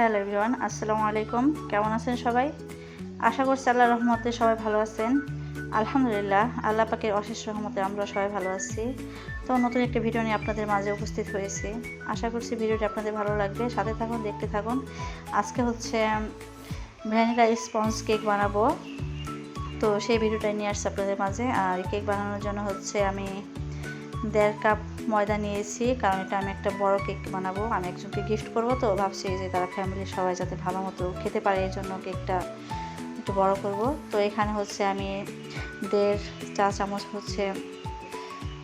Hello everyone, আসসালামু আলাইকুম। কেমন আছেন সবাই? আশা করছি আল্লাহ রহমতে সবাই ভালো আছেন। আলহামদুলিল্লাহ, আল্লাহ পাকের অশেষ রহমতে আমরা সবাই ভালো আছি। তো নতুন একটা ভিডিও নিয়ে আপনাদের মাঝে উপস্থিত হয়েছি। আশা করছি ভিডিওটি আপনাদের ভালো লাগবে। সাথে থাকুন, দেখতে থাকুন। আজকে হচ্ছে ভ্যানিলা স্পঞ্জ কেক বানাবো। তো সেই ভিডিওটাই নিয়ে আসছি আপনাদের মাঝে। আর কেক বানানোর জন্য হচ্ছে আমি দেড় কাপ ময়দা নিয়েছি, কারণ এটা আমি একটা বড় কেক বানাবো। আমি একজনকে গিফট করব তো, ভাবছি যে তারা ফ্যামিলির সবাই যাতে ভালো মতো খেতে পারে, এই জন্য কেকটা একটু বড় করব। তো এখানে হচ্ছে আমি দেড় চা চামচ হচ্ছে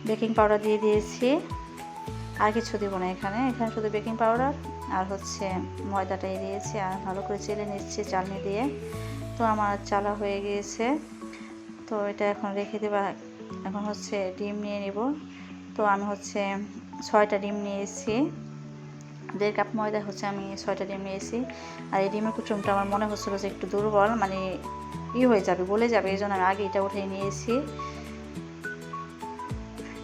বেকিং পাউডার দিয়ে দিয়েছি। আর কিছু দিব না এখানে এখানে শুধু বেকিং পাউডার আর হচ্ছে ময়দাটাই দিয়েছি। আর ভালো করে চেলে নিচ্ছি চালনি দিয়ে। তো আমার চালা হয়ে গিয়েছে। তো এটা এখন রেখে দেবা, এখন হচ্ছে ডিম নিয়ে নিব। তো আমি হচ্ছে ছয়টা ডিম নিয়েছি। দেড় কাপ ময়দা হচ্ছে আমি ছয়টা ডিম নিয়েছি। আর এই ডিমের কুচুমটা আমার মনে হচ্ছিল যে একটু দুর্বল মানে ই হয়ে যাবে বলে যাবে, এই জন্য আমি আগে এটা উঠে নিয়েছি।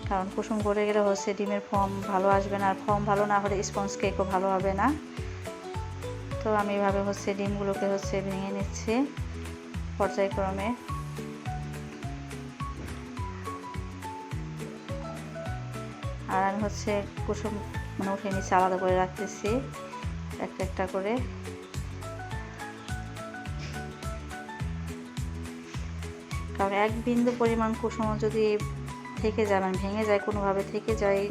কারণ কুসুম করে গেলে হচ্ছে ডিমের ফর্ম ভালো আসবে না, আর ফর্ম ভালো না হলে স্পঞ্জ কেকও ভালো হবে না। তো আমি এভাবে হচ্ছে ডিমগুলোকে হচ্ছে ভেঙে নিচ্ছি পর্যায়ক্রমে। আর আমি হচ্ছে কুসুম মানে উঠে নিচে আলাদা করে রাখতেছি। একটা একটা করে। কারণ এক বিন্দু পরিমাণ কুসুম যদি থেকে যায় মানে ভেঙে যায়, কোনোভাবে থেকে যায়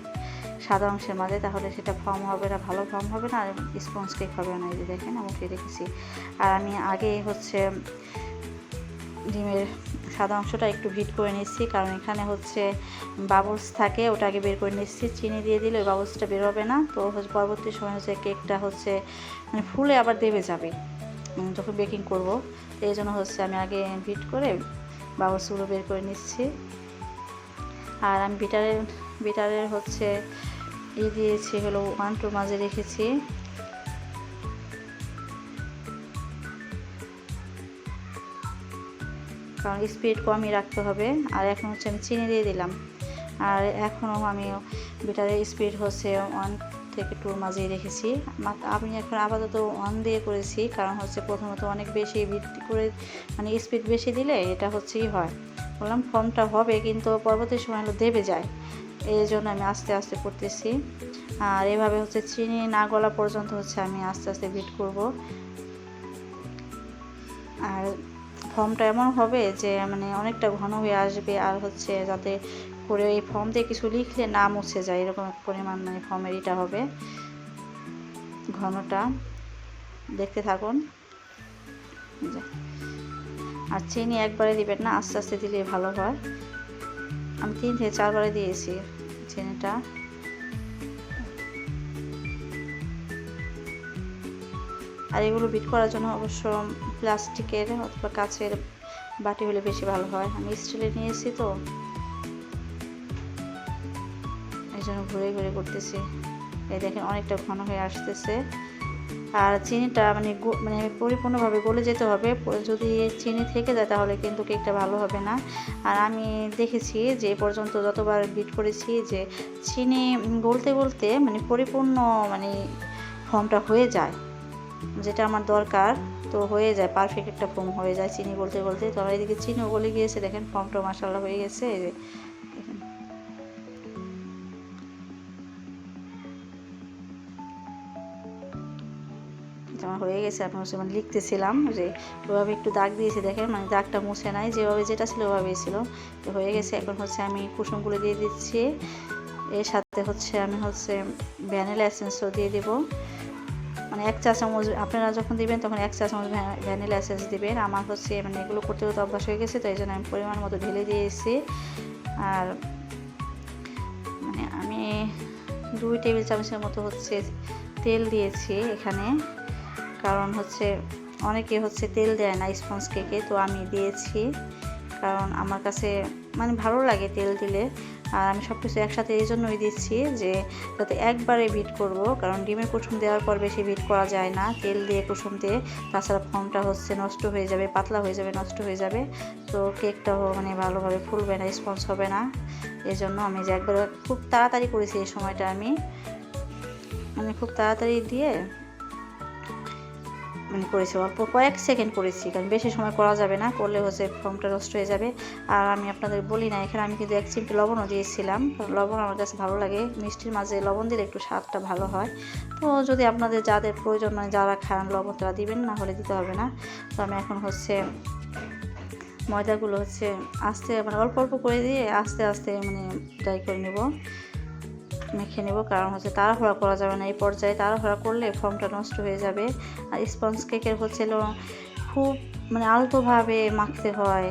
সাদা অংশের মাঝে, তাহলে সেটা ফর্ম হবে না, ভালো ফর্ম হবে না, আর স্পঞ্জ কেক হবে না, এই যে দেখেন, আমি রেখেছি। আর আমি আগে হচ্ছে ডিমের সাদা অংশটা একটু ভিট করে নিচ্ছি, কারণ এখানে হচ্ছে বাবলস থাকে, ওটা আগে বের করে নিচ্ছি, চিনি দিয়ে দিলে ওই বাবলসটা বের হবে না। তো হচ্ছে পরবর্তী সময় হচ্ছে কেকটা হচ্ছে মানে ফুলে আবার দেবে যাবে যখন বেকিং করব। তো এই জন্য হচ্ছে আমি আগে ভিট করে বাবলসগুলো বের করে নিচ্ছি। আর আমি বিটারের বিটারের হচ্ছে ই দিয়েছি, হলো ওয়ান টু মাঝে রেখেছি। কারণ স্পিড কমই রাখতে হবে। আর এখন হচ্ছে আমি চিনি দিয়ে দিলাম। আর এখনও আমি বিটারের স্পিড হচ্ছে ওয়ান থেকে টুর মাঝেই রেখেছি। আমি এখন আপাতত ওয়ান দিয়ে করেছি, কারণ হচ্ছে প্রথমত অনেক বেশি করে মানে স্পিড বেশি দিলে এটা হচ্ছেই হয়? বললাম ফর্মটা হবে, কিন্তু পরবর্তী সময় হলো দেবে যায়। এই জন্য আমি আস্তে আস্তে করতেছি। আর এভাবে হচ্ছে চিনি না গলা পর্যন্ত হচ্ছে আমি আস্তে আস্তে বিট করব। আর ফর্মটা এমন হবে যে মানে অনেকটা ঘন হয়ে আসবে আর হচ্ছে যাতে করে এই ফর্ম দিয়ে কিছু লিখলে না মুছে যায়, এরকম পরিমাণ মানে ফর্মের এটা হবে। ঘনটা দেখতে থাকুন। আর চিনি একবারে দিবেন না, আস্তে আস্তে দিলে ভালো হয়। আমি তিন থেকে চারবারে দিয়েছি চিনিটা। আর এগুলো বিট করার জন্য অবশ্য প্লাস্টিকের অথবা কাচের বাটি হলে বেশি ভালো হয়। আমি স্টিলের নিয়েছি তো। এই জন্য ঘুরে ঘুরে করতেছি। এই দেখেন অনেকটা ঘন হয়ে আসতেছে। আর চিনিটা মানে মানে পরিপূর্ণভাবে গলে যেতে হবে। যদি চিনি থেকে যায় তাহলে কিন্তু কেকটা ভালো হবে না। আর আমি দেখেছি যে পর্যন্ত যতবার বিট করেছি যে চিনি গলতে গলতে মানে পরিপূর্ণ মানে ফর্মটা হয়ে যায়। যেটা আমার দরকার, তো হয়ে যায় পারফেক্ট একটা ফর্ম হয়ে যায় চিনি বলতে বলতে। তো আমার এদিকে চিনিও গলে গিয়েছে, দেখেন ফর্মটা মাসাল্লাহ হয়ে গেছে, এই যে। আমার হয়ে গেছে আমি হচ্ছে মানে লিখতেছিলাম যে ওভাবে একটু দাগ দিয়েছি, দেখেন মানে দাগটা মুছে নাই, যেভাবে যেটা ছিল ওভাবেই ছিল। তো হয়ে গেছে, এখন হচ্ছে আমি কুসুমগুলো দিয়ে দিচ্ছি। এর সাথে হচ্ছে আমি হচ্ছে ভ্যানিলা এসেন্সও দিয়ে দেবো। মানে এক চা চামচ, আপনারা যখন দিবেন তখন এক চা চামচ ভ্যানিলা এসেন্স দিবেন। আমার হচ্ছে মানে এগুলো করতে করতে অভ্যাস হয়ে গেছে, তো এই জন্য আমি পরিমাণ মতো ঢেলে দিয়েছি। আর মানে আমি দুই টেবিল চামচের মতো হচ্ছে তেল দিয়েছি এখানে। কারণ হচ্ছে অনেকে হচ্ছে তেল দেয় না স্পঞ্জ কেকে, তো আমি দিয়েছি। কারণ আমার কাছে মানে ভালো লাগে তেল দিলে। আর আমি সব কিছু একসাথে এই জন্যই দিচ্ছি যে যাতে একবারে বিট করব, কারণ ডিমের কুসুম দেওয়ার পর বেশি বিট করা যায় না। তেল দিয়ে কুসুম দিয়ে, তাছাড়া ফর্মটা হচ্ছে নষ্ট হয়ে যাবে, পাতলা হয়ে যাবে, নষ্ট হয়ে যাবে। তো কেকটাও মানে ভালোভাবে ফুলবে না, স্পঞ্জ হবে না। এই জন্য আমি যে একবার খুব তাড়াতাড়ি করেছি এই সময়টা আমি। মানে খুব তাড়াতাড়ি দিয়ে মানে করেছি অল্প কয়েক সেকেন্ড করেছি, কারণ বেশি সময় করা যাবে না, করলে হচ্ছে ফর্মটা নষ্ট হয়ে যাবে। আর আমি আপনাদের বলি না, এখানে আমি কিন্তু এক চিমটি লবণও দিয়েছিলাম লবণ আমার কাছে ভালো লাগে, মিষ্টির মাঝে লবণ দিলে একটু স্বাদটা ভালো হয়। তো যদি আপনাদের যাদের প্রয়োজন মানে যারা খান, লবণ তারা দিবেন, না হলে দিতে হবে না। তো আমি এখন হচ্ছে ময়দাগুলো হচ্ছে আস্তে মানে অল্প অল্প করে দিয়ে আস্তে আস্তে মানে ট্রাই করে নেব। মেখে নেব, কারণ হচ্ছে তাড়াহুড়া করা যাবে না। এই পর্যায়ে তাড়াহুড়া করলে ফর্মটা নষ্ট হয়ে যাবে। আর স্পঞ্জ কেকের হচ্ছিল খুব মানে আলতোভাবে মাখতে হয়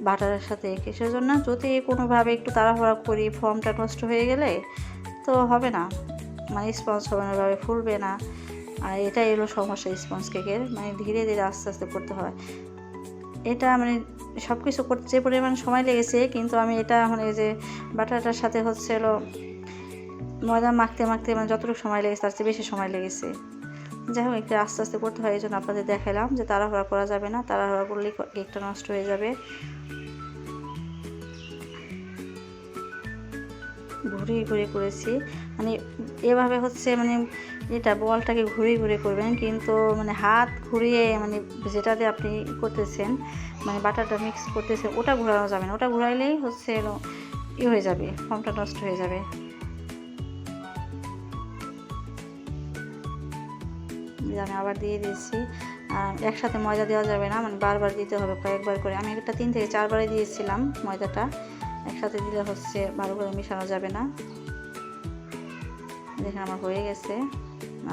বাটারের সাথে কিসের জন্য যদি কোনোভাবে একটু তাড়াহুড়া করি, ফর্মটা নষ্ট হয়ে গেলে তো হবে না। মানে স্পঞ্জ হবে না ওইভাবে ফুলবে না। আর এটাই হলো সমস্যা স্পঞ্জ কেকের। মানে ধীরে ধীরে আস্তে আস্তে করতে হয়। এটা মানে সব কিছু করতে যে পরিমাণ সময় লেগেছে, কিন্তু আমি এটা মানে যে বাটারটার সাথে হচ্ছে ময়দা মাখতে মাখতে মানে যতটুকু সময় লেগেছে, তার চেয়ে বেশি সময় লেগেছে। যাই হোক, একটু আস্তে আস্তে করতে হয়, এই জন্য আপনাদের দেখালাম যে তাড়াহুড়া করা যাবে না। তাড়াহুড়া করলেই কেকটা নষ্ট হয়ে যাবে। ঘুরিয়ে ঘুরে করেছি। মানে এভাবে হচ্ছে মানে এটা বলটাকে ঘুরিয়ে ঘুরে করবেন, কিন্তু মানে হাত ঘুরিয়ে মানে যেটা দিয়ে আপনি করতেছেন মানে বাটারটা মিক্স করতেছেন, ওটা ঘোরানো যাবে না। ওটা ঘুরাইলেই হচ্ছে ই হয়ে যাবে, ফর্মটা নষ্ট হয়ে যাবে। আমি আবার দিয়ে দিয়েছি। একসাথে ময়দা দেওয়া যাবে না মানে বারবার দিতে হবে কয়েকবার করে। আমি একটা তিন থেকে চারবারে দিয়েছিলাম ময়দাটা। একসাথে দিলে হচ্ছে ভালো করে মিশানো যাবে না। দেখেন আমার হয়ে গেছে।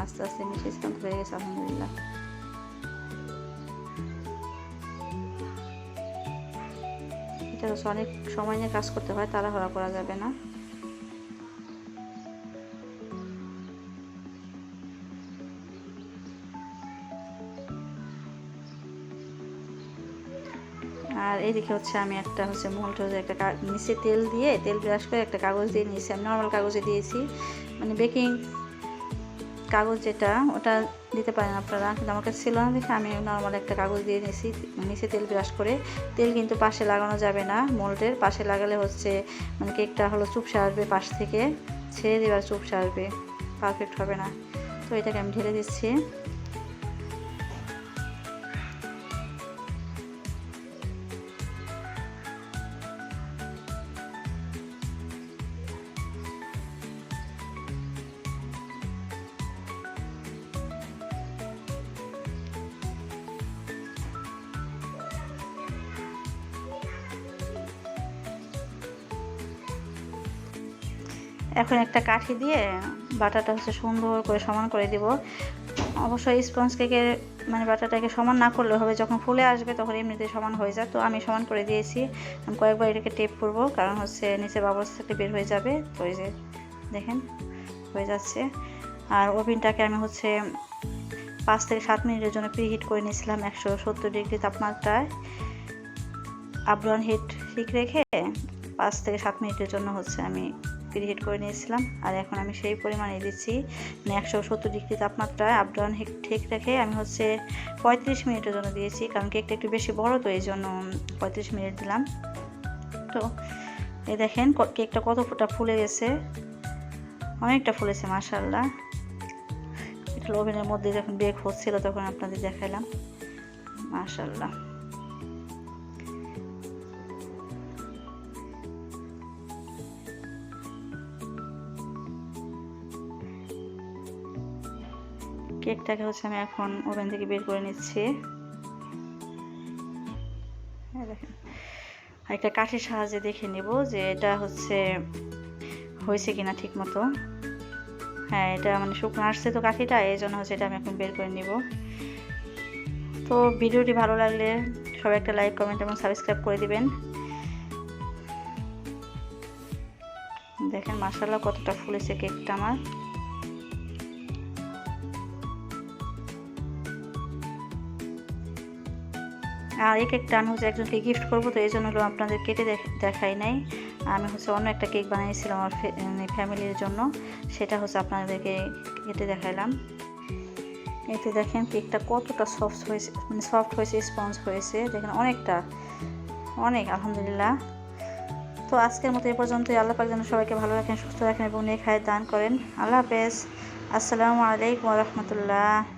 আস্তে আস্তে মিশে হয়ে গেছে, আলহামদুলিল্লাহ। এটা হচ্ছে অনেক সময় নিয়ে কাজ করতে হয়, তাড়াহুড়া করা যাবে না। আর এইদিকে হচ্ছে আমি একটা হচ্ছে মোল্ট হচ্ছে একটা নিচে তেল দিয়ে, তেল ব্রাশ করে একটা কাগজ দিয়ে নিয়েছি। আমি নর্মাল কাগজে দিয়েছি। মানে বেকিং কাগজ যেটা, ওটা দিতে পারেন আপনারা। কিন্তু আমার কাছে ছিল না দেখে আমি নর্মাল একটা কাগজ দিয়ে নিয়েছি, নিচে তেল ব্রাশ করে। তেল কিন্তু পাশে লাগানো যাবে না মোল্ডের। পাশে লাগালে হচ্ছে মানে কেকটা হলো চুপসে আসবে পাশ থেকে। ছেড়ে দেবার চুপসে আসবে। পারফেক্ট হবে না। তো এটাকে আমি ঢেলে দিচ্ছি। এখন একটা কাঠি দিয়ে বাটাটা হচ্ছে সুন্দর করে সমান করে দিব। অবশ্যই স্পঞ্জ কেকের মানে বাটাটাকে সমান না করলে হবে, যখন ফুলে আসবে তখন এমনিতে সমান হয়ে যায় তো আমি সমান করে দিয়েছি। আমি কয়েকবার এটাকে টেপ করব, কারণ হচ্ছে নিচে বাবলস থেকে বের হয়ে যাবে। তো এই যে দেখেন, হয়ে যাচ্ছে। আর ওভেনটাকে আমি হচ্ছে পাঁচ থেকে সাত মিনিটের জন্য প্রিহিট করে নিয়েছিলাম একশো সত্তর ডিগ্রি তাপমাত্রায়। আবরন হিট ঠিক রেখে পাঁচ থেকে সাত মিনিটের জন্য হচ্ছে আমি প্রিহিট করে নিয়েছিলাম। আর এখন আমি সেই পরিমাণে দিচ্ছি। মানে একশো সত্তর ডিগ্রি তাপমাত্রায় আপডাউন ঠিক রেখে আমি হচ্ছে পঁয়ত্রিশ মিনিটের জন্য দিয়েছি। কারণ কেকটা একটু বেশি বড় তো এই জন্য পঁয়ত্রিশ মিনিট দিলাম। তো এই দেখেন কেকটা কত ফুটা ফুলে গেছে। অনেকটা ফুলেছে মাসাল্লাহ এটা ওভেনের মধ্যে যখন বেক হচ্ছিল তখন আপনাদের দেখাইলাম। মাসাল্লাহ কেকটাকে হচ্ছে আমি এখন ওভেন থেকে বের করে নিচ্ছি। একটা কাঠের সাহায্যে দেখে নেব যে এটা হচ্ছে হয়েছে কিনা ঠিক মতো হ্যাঁ এটা মানে শুকনো আসছে তো কাঠিটা এই জন্য হচ্ছে এটা আমি এখন বের করে নিব। তো ভিডিওটি ভালো লাগলে সবাই একটা লাইক, কমেন্ট এবং সাবস্ক্রাইব করে দিবেন। দেখেন মাসাল্লাহ কতটা ফুলেছে কেকটা আমার। আর এক একটা আমি হচ্ছে একজনকে গিফট করব, তো এই জন্য আপনাদের কেটে দেখাই নাই। আমি হচ্ছে অন্য একটা কেক বানিয়েছিলাম আমার ফ্যামিলির জন্য, সেটা হচ্ছে আপনাদেরকে কেটে দেখাইলাম। এতে দেখেন কেকটা কতটা সফট হয়েছে মানে সফট হয়েছে স্পঞ্জ হয়েছে, দেখেন অনেকটা, অনেক, আলহামদুলিল্লাহ। তো আজকের মতো এ পর্যন্তই, আল্লাহ পাক যেন সবাইকে ভালো রাখেন, সুস্থ রাখেন এবং খায় দান করেন। আল্লাহ হাফেজ। আসসালামু আলাইকুম রহমতুল্লাহ।